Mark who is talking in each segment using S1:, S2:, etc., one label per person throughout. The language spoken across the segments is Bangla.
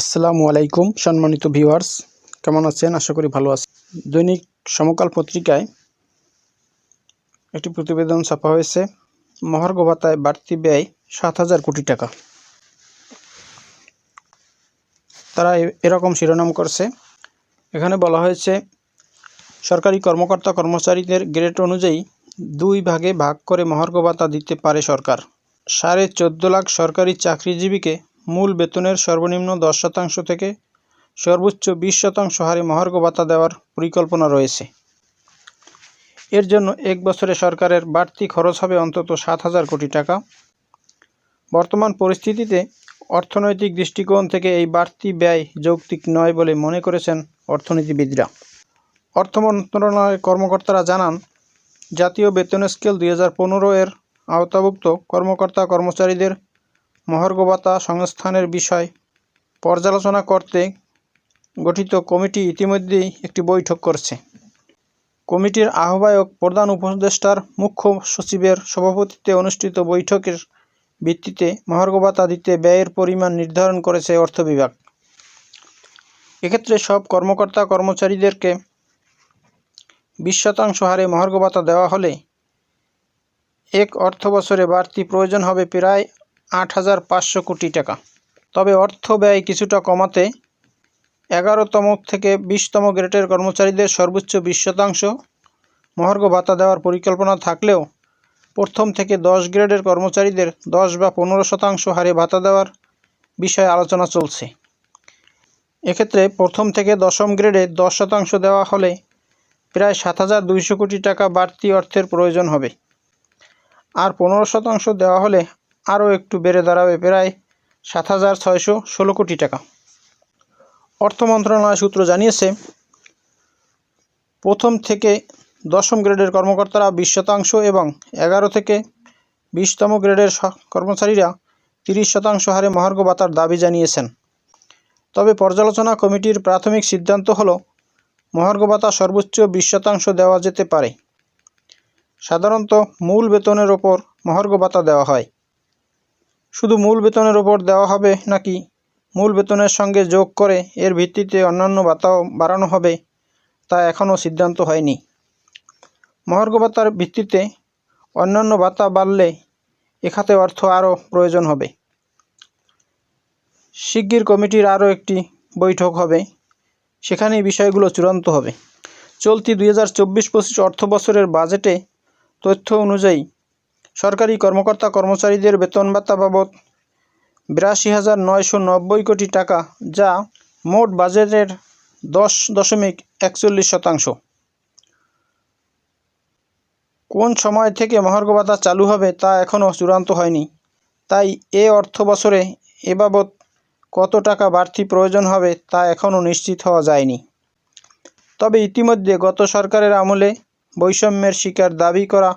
S1: আসসালামু আলাইকুম, সম্মানিত ভিউয়ার্স। কেমন আছেন? আশা করি ভালো আছেন। দৈনিক সমকাল পত্রিকায় একটি প্রতিবেদন ছাপা হয়েছে। মহার্ঘ ভাতায় বাড়তি ব্যয় সাত হাজার কোটি টাকা। তারা এরকম শিরোনাম করছে। এখানে বলা হয়েছে, সরকারি কর্মকর্তা কর্মচারীদের গ্রেড অনুযায়ী দুই ভাগে ভাগ করে মহার্ঘ ভাতা দিতে পারে সরকার। সাড়ে চোদ্দ লাখ সরকারি চাকরিজীবীকে মূল বেতনের সর্বনিম্ন দশ শতাংশ থেকে সর্বোচ্চ বিশ শতাংশ হারে মহার্ঘ ভাতা দেওয়ার পরিকল্পনা রয়েছে। এর জন্য এক বছরে সরকারের বাড়তি খরচ হবে অন্তত সাত হাজার কোটি টাকা। বর্তমান পরিস্থিতিতে অর্থনৈতিক দৃষ্টিকোণ থেকে এই বাড়তি ব্যয় যৌক্তিক নয় বলে মনে করেছেন অর্থনীতিবিদরা। অর্থ মন্ত্রণালয়ের কর্মকর্তারা জানান, জাতীয় বেতন স্কেল দুই হাজার পনেরো এর আওতাভুক্ত কর্মকর্তা কর্মচারীদের মহার্ঘ ভাতা সংস্থানের বিষয় পর্যালোচনা করতে গঠিত কমিটি ইতিমধ্যেই একটি বৈঠক করছে। কমিটির আহ্বায়ক প্রধান উপদেষ্টার মুখ্য সচিবের সভাপতিত্বে অনুষ্ঠিত বৈঠকের ভিত্তিতে মহার্ঘ ভাতা দিতে ব্যয়ের পরিমাণ নির্ধারণ করেছে অর্থ বিভাগ। এক্ষেত্রে সব কর্মকর্তা কর্মচারীদেরকে বিশ শতাংশ হারে মহার্ঘ ভাতা দেওয়া হলে এক অর্থ বছরে বাড়তি প্রয়োজন হবে প্রায় আট হাজার পাঁচশো কোটি টাকা। তবে অর্থ ব্যয় কিছুটা কমাতে এগারোতম থেকে বিশতম গ্রেডের কর্মচারীদের সর্বোচ্চ বিশ শতাংশ মহার্ঘ ভাতা দেওয়ার পরিকল্পনা থাকলেও প্রথম থেকে দশ গ্রেডের কর্মচারীদের দশ বা পনেরো শতাংশ হারে ভাতা দেওয়ার বিষয়ে আলোচনা চলছে। এক্ষেত্রে প্রথম থেকে দশম গ্রেডে দশ শতাংশ দেওয়া হলে প্রায় সাত হাজার দুইশো কোটি টাকা বাড়তি অর্থের প্রয়োজন হবে। আর পনেরো শতাংশ দেওয়া হলে আরও একটু বেড়ে দাঁড়াবে প্রায় সাত হাজার ছয়শো ষোলো কোটি টাকা। অর্থ মন্ত্রণালয় সূত্র জানিয়েছে, প্রথম থেকে দশম গ্রেডের কর্মকর্তারা বিশ শতাংশ এবং এগারো থেকে বিশতম গ্রেডের কর্মচারীরা তিরিশ শতাংশ হারে মহার্ঘ ভাতার দাবি জানিয়েছেন। তবে পর্যালোচনা কমিটির প্রাথমিক সিদ্ধান্ত হলো, মহার্ঘ ভাতা সর্বোচ্চ বিশ শতাংশ দেওয়া যেতে পারে। সাধারণত মূল বেতনের ওপর মহার্ঘ ভাতা দেওয়া হয়। শুধু মূল বেতনের ওপর দেওয়া হবে নাকি মূল বেতনের সঙ্গে যোগ করে এর ভিত্তিতে অন্যান্য ভাতাও বাড়ানো হবে, তা এখনও সিদ্ধান্ত হয়নি। মহার্ঘ ভাতার ভিত্তিতে অন্যান্য ভাতা বাড়লে এখাতে অর্থ আরও প্রয়োজন হবে। শিগগির কমিটির আরও একটি বৈঠক হবে, সেখানেই বিষয়গুলো চূড়ান্ত হবে। চলতি দুই হাজার চব্বিশ পঁচিশ অর্থ বছরের বাজেটে তথ্য অনুযায়ী সরকারি কর্মকর্তা কর্মচারীদের বেতন ভাতা বাবদ বিরাশি হাজার নয়শো নব্বই কোটি টাকা, যা মোট বাজেটের দশ দশমিক একচল্লিশ শতাংশ। কোন সময় থেকে মহার্ঘ ভাতা চালু হবে তা এখনও চূড়ান্ত হয়নি। তাই এ অর্থ বছরে এ বাবদ কত টাকা বাড়তি প্রয়োজন হবে তা এখনও নিশ্চিত হওয়া যায়নি। তবে ইতিমধ্যে গত সরকারের আমলে বৈষম্যের শিকার দাবি করা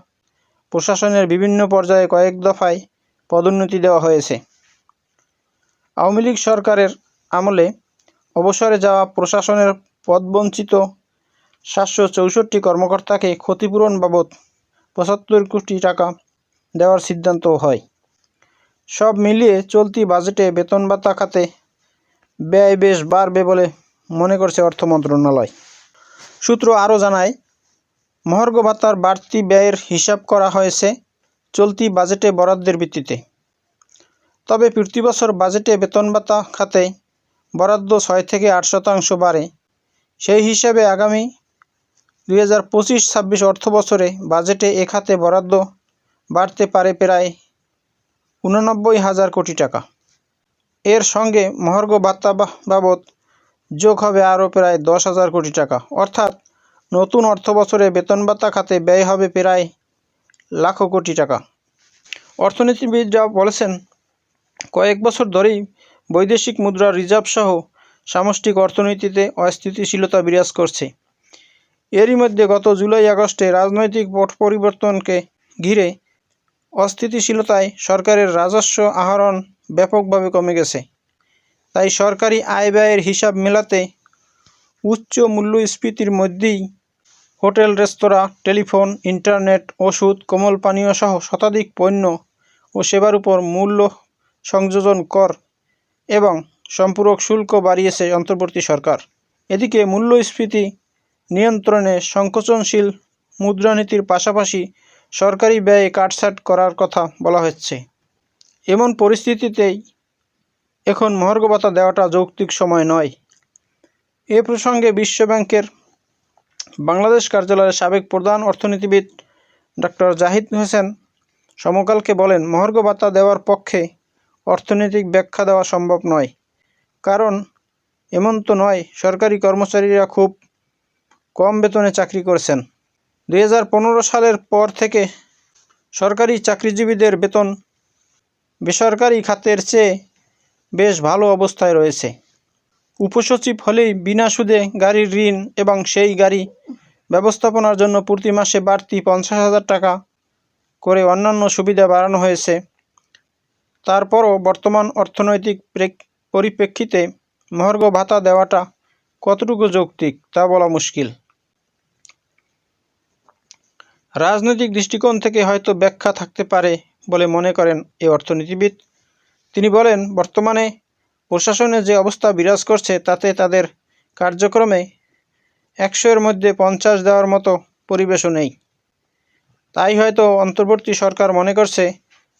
S1: প্রশাসনের বিভিন্ন পর্যায়ে কয়েক দফায় পদোন্নতি দেওয়া হয়েছে। আওয়ামী লীগ সরকারের আমলে অবসরে যাওয়া প্রশাসনের পদবঞ্চিত সাতশো চৌষট্টি কর্মকর্তাকে ক্ষতিপূরণ বাবদ পঁচাত্তর কোটি টাকা দেওয়ার সিদ্ধান্ত হয়। সব মিলিয়ে চলতি বাজেটে বেতন ভাতা খাতে ব্যয় বেশ বাড়বে বলে মনে করছে অর্থ মন্ত্রণালয়। সূত্র আরও জানায় মহার্ঘ ভাতার বাড়তি ব্যয়ের হিসাব করা হয়েছে চলতি বাজেটে বরাদ্দের ভিত্তিতে। তবে প্রতি বছর বাজেটে বেতন ভাতা খাতে বরাদ্দ ছয় থেকে আট শতাংশ বাড়ে। সেই হিসাবে আগামী দুই হাজার পঁচিশ ছাব্বিশ অর্থ বছরে বাজেটে এ খাতে বরাদ্দ বাড়তে পারে প্রায় উননব্বই হাজার কোটি টাকা। এর সঙ্গে মহার্ঘ ভাতা বাবদ যোগ হবে আরও প্রায় দশ হাজার কোটি টাকা। অর্থাৎ নতুন অর্থ বছরে বেতন ভাতা খাতে ব্যয় হবে প্রায় লাখো কোটি টাকা। অর্থনীতিবিদরা বলেছেন, কয়েক বছর ধরেই বৈদেশিক মুদ্রার রিজার্ভ সহ সামষ্টিক অর্থনীতিতে অস্থিতিশীলতা বিরাজ করছে। এরই মধ্যে গত জুলাই আগস্টে রাজনৈতিক পট পরিবর্তনকে ঘিরে অস্থিতিশীলতায় সরকারের রাজস্ব আহরণ ব্যাপকভাবে কমে গেছে। তাই সরকারি আয় ব্যয়ের হিসাব মেলাতে উচ্চ মূল্যস্ফীতির মধ্যেই হোটেল, রেস্তোরাঁ, টেলিফোন, ইন্টারনেট, ওষুধ, কোমল পানীয় সহ শতাধিক পণ্য ও সেবার উপর মূল্য সংযোজন কর এবং সম্পূরক শুল্ক বাড়িয়েছে অন্তর্বর্তী সরকার। এদিকে মূল্যস্ফীতি নিয়ন্ত্রণে সংকোচনশীল মুদ্রানীতির পাশাপাশি সরকারি ব্যয়ে কাটছাট করার কথা বলা হচ্ছে। এমন পরিস্থিতিতেই এখন মহার্ঘ দেওয়াটা যৌক্তিক সময় নয়। এ প্রসঙ্গে বিশ্বব্যাংকের বাংলাদেশ কার্যালয়ের সাবেক প্রধান অর্থনীতিবিদ ডক্টর জাহিদ হোসেন সমকালকে বলেন, মহার্ঘ ভাতা দেওয়ার পক্ষে অর্থনৈতিক ব্যাখ্যা দেওয়া সম্ভব নয়। কারণ এমন তো নয়, সরকারি কর্মচারীরা খুব কম বেতনে চাকরি করছেন। দু হাজার পনেরো সালের পর থেকে সরকারি চাকরিজীবীদের বেতন বেসরকারি খাতের চেয়ে বেশ ভালো অবস্থায় রয়েছে। উপসচিব হলেই বিনা সুদে গাড়ির ঋণ এবং সেই গাড়ি ব্যবস্থাপনার জন্য প্রতি মাসে বাড়তি পঞ্চাশ হাজার টাকা করে অন্যান্য সুবিধা বাড়ানো হয়েছে। তারপরও বর্তমান অর্থনৈতিক পরিপ্রেক্ষিতে মহার্ঘ ভাতা দেওয়াটা কতটুকু যৌক্তিক তা বলা মুশকিল। রাজনৈতিক দৃষ্টিকোণ থেকে হয়তো ব্যাখ্যা থাকতে পারে বলে মনে করেন এই অর্থনীতিবিদ। তিনি বলেন, বর্তমানে প্রশাসনে যে অবস্থা বিরাজ করছে, তাতে তাদের কার্যক্রমে একশো এর মধ্যে পঞ্চাশ দেওয়ার মতো পরিবেশও নেই। তাই হয়তো অন্তর্বর্তী সরকার মনে করছে,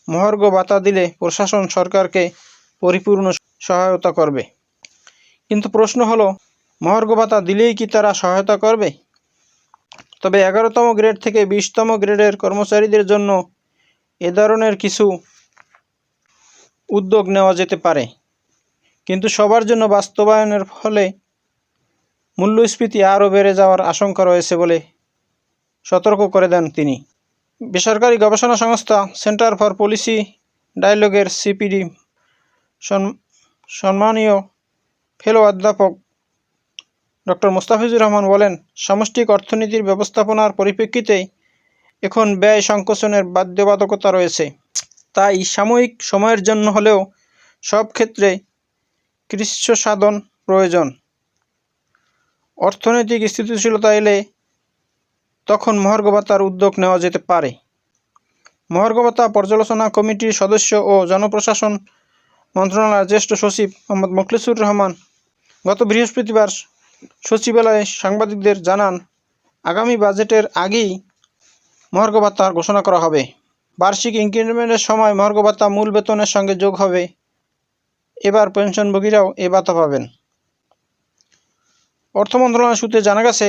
S1: মহার্ঘ ভাতা দিলে প্রশাসন সরকারকে পরিপূর্ণ সহায়তা করবে। কিন্তু প্রশ্ন হলো, মহার্ঘ ভাতা দিলেই কি তারা সহায়তা করবে? তবে এগারোতম গ্রেড থেকে বিশতম গ্রেডের কর্মচারীদের জন্য এ ধরনের কিছু উদ্যোগ নেওয়া যেতে পারে। কিন্তু সবার জন্য বাস্তবায়নের ফলে মূল্যস্ফীতি আরও বেড়ে যাওয়ার আশঙ্কা রয়েছে বলে সতর্ক করে দেন তিনি। বেসরকারি গবেষণা সংস্থা সেন্টার ফর পলিসি ডায়ালগের সিপিডি সম্মানীয় ফেলো অধ্যাপক ডক্টর মোস্তাফিজুর রহমান বলেন, সামষ্টিক অর্থনীতির ব্যবস্থাপনার পরিপ্রেক্ষিতে এখন ব্যয় সংকোচনের বাধ্যবাধকতা রয়েছে। তাই সাময়িক সময়ের জন্য হলেও সব ক্ষেত্রে কৃচ্ছ সাধন প্রয়োজন। অর্থনৈতিক স্থিতিশীলতা এলে তখন মহার্ঘ ভাতার উদ্যোগ নেওয়া যেতে পারে। মহার্ঘ ভাতা পর্যালোচনা কমিটির সদস্য ও জনপ্রশাসন মন্ত্রণালয়ের জ্যেষ্ঠ সচিব মোহাম্মদ মোখলেসুর রহমান গত বৃহস্পতিবার সচিবালয়ে সাংবাদিকদের জানান, আগামী বাজেটের আগেই মহার্ঘ ভাতা ঘোষণা করা হবে। বার্ষিক ইনক্রিমেন্টের সময় মহার্ঘ ভাতা মূল বেতনের সঙ্গে যোগ হবে এবার পেনশনভোগীরাও এ ভাতা পাবেন। অর্থ মন্ত্রণালয় সূত্রে জানা গেছে,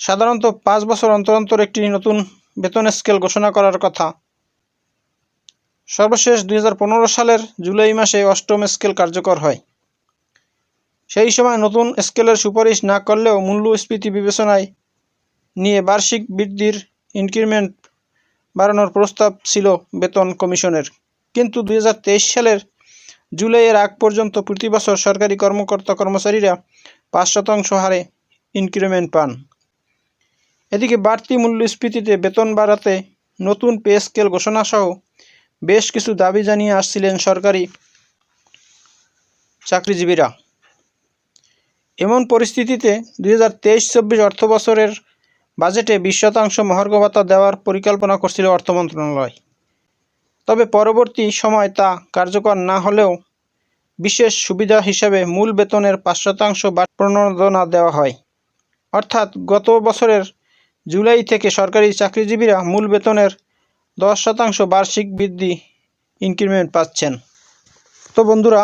S1: সাধারণত পাঁচ বছর অন্তর অন্তর একটি নতুন বেতন স্কেল ঘোষণা করার কথা। সর্বশেষ দুই হাজার পনেরো সালের জুলাই মাসে অষ্টম স্কেল কার্যকর হয়। সেই সময় নতুন স্কেলের সুপারিশ না করলেও মূল্যস্ফীতি বিবেচনায় নিয়ে বার্ষিক বৃদ্ধির ইনক্রিমেন্ট বাড়ানোর প্রস্তাব ছিল বেতন কমিশনের। কিন্তু দুই হাজার তেইশ সালের জুলাইয়ের আগ পর্যন্ত প্রতি বছর সরকারি কর্মকর্তা কর্মচারীরা পাঁচ শতাংশ হারে ইনক্রিমেন্ট পান। এদিকে বাড়তি মূল্যস্ফীতিতে বেতন বাড়াতে নতুন পে স্কেল ঘোষণাসহ বেশ কিছু দাবি জানিয়ে আসছিলেন সরকারি চাকরিজীবীরা। এমন পরিস্থিতিতে দুই হাজার তেইশ চব্বিশ অর্থ বছরের বাজেটে বিশ শতাংশ মহার্ঘ ভাতা দেওয়ার পরিকল্পনা করছিল অর্থ মন্ত্রণালয়। তবে পরবর্তী সময় তা কার্যকর না হলেও বিশেষ সুবিধা হিসেবে মূল বেতনের পাঁচ শতাংশ বাড় প্রণোদনা দেওয়া হয়। অর্থাৎ গত বছরের জুলাই থেকে সরকারি চাকরিজীবীরা মূল বেতনের দশ শতাংশ বার্ষিক বৃদ্ধি ইনক্রিমেন্ট পাচ্ছেন। তো বন্ধুরা,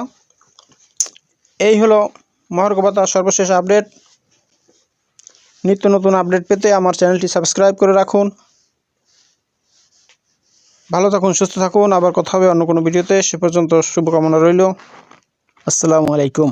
S1: এই হলো মহার্ঘ ভাতার সর্বশেষ আপডেট। নিত্য নতুন আপডেট পেতে আমার চ্যানেলটি সাবস্ক্রাইব করে রাখুন। ভালো থাকুন, সুস্থ থাকুন। আবার কথা হবে অন্য কোনো ভিডিওতে। সে পর্যন্ত শুভকামনা রইল। আসসালামু আলাইকুম।